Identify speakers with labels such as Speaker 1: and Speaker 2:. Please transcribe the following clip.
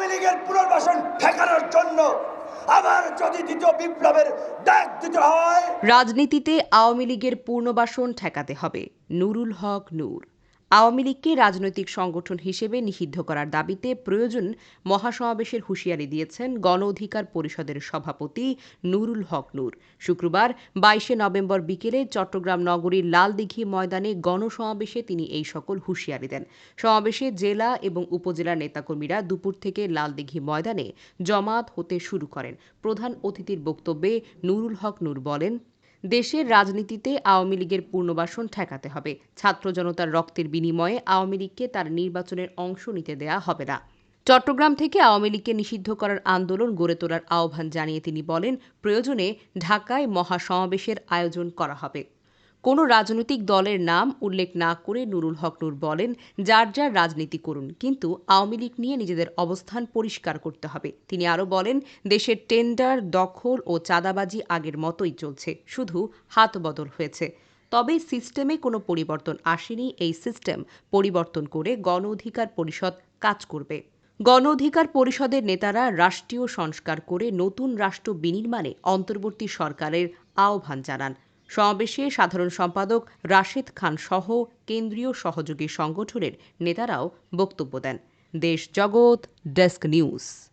Speaker 1: আওয়ামী লীগের পুনর্বাসন ঠেকানোর জন্য আবার যদি বিপ্লবের হয়।
Speaker 2: রাজনীতিতে আওয়ামী লীগের পুনর্বাসন ঠেকাতে হবে। নুরুল হক নূর। আওয়ামী লীগকে রাজনৈতিক সংগঠন হিসেবে নিষিদ্ধ করার দাবিতে প্রয়োজন মহাসমাবেশের হুঁশিয়ারি দিয়েছেন গণ অধিকার পরিষদের সভাপতি নুরুল হক নূর। শুক্রবার, বাইশে নভেম্বর বিকেলে চট্টগ্রাম নগরীর লালদিঘি ময়দানে গণসমাবেশে তিনি এই সকল হুঁশিয়ারি দেন। সমাবেশে জেলা এবং উপজেলার নেতাকর্মীরা দুপুর থেকে লালদিঘি ময়দানে জমাত হতে শুরু করেন। প্রধান অতিথির বক্তব্যে নুরুল হক নূর বলেন দেশের রাজনীতিতে আওয়ামী লীগের পুনর্বাসন ঠেকাতে হবে। ছাত্র জনতার রক্তের বিনিময়ে আওয়ামী লীগকে তার নির্বাচনের অংশ নিতে দেয়া হবে না। চট্টগ্রাম থেকে আওয়ামী লীগকে নিষিদ্ধ করার আন্দোলন গড়ে তোলার আহ্বান জানিয়ে তিনি বলেন, প্রয়োজনে ঢাকায় মহাসমাবেশের আয়োজন করা হবে। কোনো রাজনৈতিক দলের নাম উল্লেখ না করে নুরুল হক নূর বলেন, যার যার রাজনীতি করুন, কিন্তু আওয়ামী লীগ নিয়ে নিজেদের অবস্থান পরিষ্কার করতে হবে। তিনি আরও বলেন, দেশের টেন্ডার, দখল ও চাঁদাবাজি আগের মতোই চলছে, শুধু হাত বদল হয়েছে। তবে সিস্টেমে কোনো পরিবর্তন আসেনি, এই সিস্টেম পরিবর্তন করে গণ অধিকার পরিষদ কাজ করবে। গণ অধিকার পরিষদের নেতারা রাষ্ট্রীয় সংস্কার করে নতুন রাষ্ট্র বিনির্মাণে অন্তর্বর্তী সরকারের আহ্বান জানান। সমাবেশে সাধারণ সম্পাদক রাশেদ খান সহ কেন্দ্রীয় সহযোগী সংগঠনের নেতারাও বক্তব্য দেন। দেশ জগৎ, ডেস্ক নিউজ।